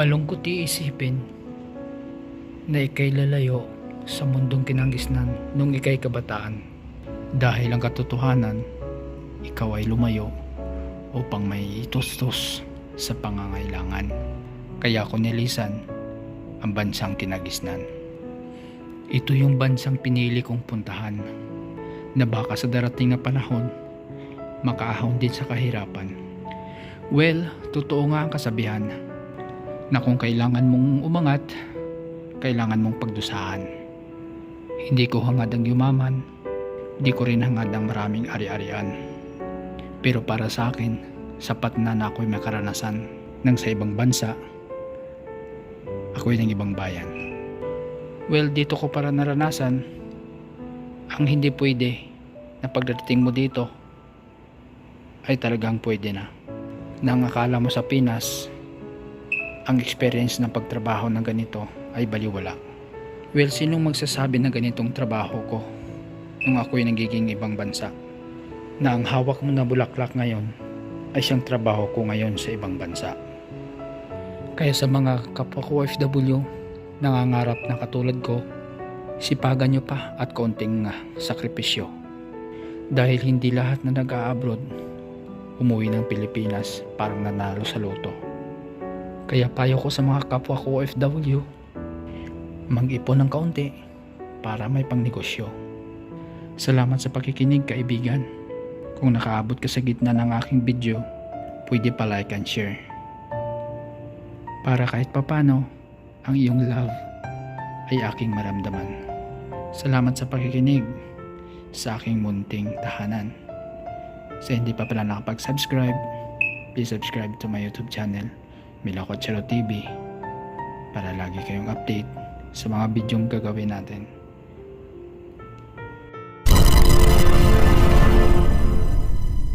Malungkot iisipin na ikay lalayo sa mundong kinanggisnan nung ikay kabataan. Dahil ang katotohanan, ikaw ay lumayo upang may itustos sa pangangailangan. Kaya ko nilisan ang bansang kinagisnan. Ito yung bansang pinili kong puntahan na baka sa darating na panahon makaahon din sa kahirapan. Well, totoo nga ang kasabihan na kung kailangan mong umangat, kailangan mong pagdusahan. Hindi ko hangad ang yumaman, hindi ko rin hangad ang maraming ari-arian. Pero para sa akin, sapat na na ako'y may karanasan ng sa ibang bansa, ako'y ng ibang bayan. Well, dito ko para naranasan ang hindi pwede na pagdating mo dito ay talagang pwede na. Nang akala mo sa Pinas, ang experience ng pagtrabaho ng ganito ay baliwala. Well, sinong magsasabi na ganitong trabaho ko nung ako'y nagiging ibang bansa? Na ang hawak mo na bulaklak ngayon ay siyang trabaho ko ngayon sa ibang bansa. Kaya sa mga kapwa ko OFW, nangangarap na katulad ko, sipagan nyo pa at konting ah, sakripisyo. Dahil hindi lahat na nag-a-abroad umuwi ng Pilipinas parang nanalo sa loto. Kaya payo ko sa mga kapwa ko OFW, mag-ipon ng kaunti para may pangnegosyo. Salamat sa pakikinig kaibigan. Kung nakaabot ka sa gitna ng aking video, pwede pa like and share. Para kahit papano, ang iyong love ay aking maramdaman. Salamat sa pakikinig sa aking munting tahanan. Sa hindi pa pala nakapag-subscribe, please subscribe to my YouTube channel, Mila Cochero TV, para lagi kayong update sa mga bidyong gagawin natin.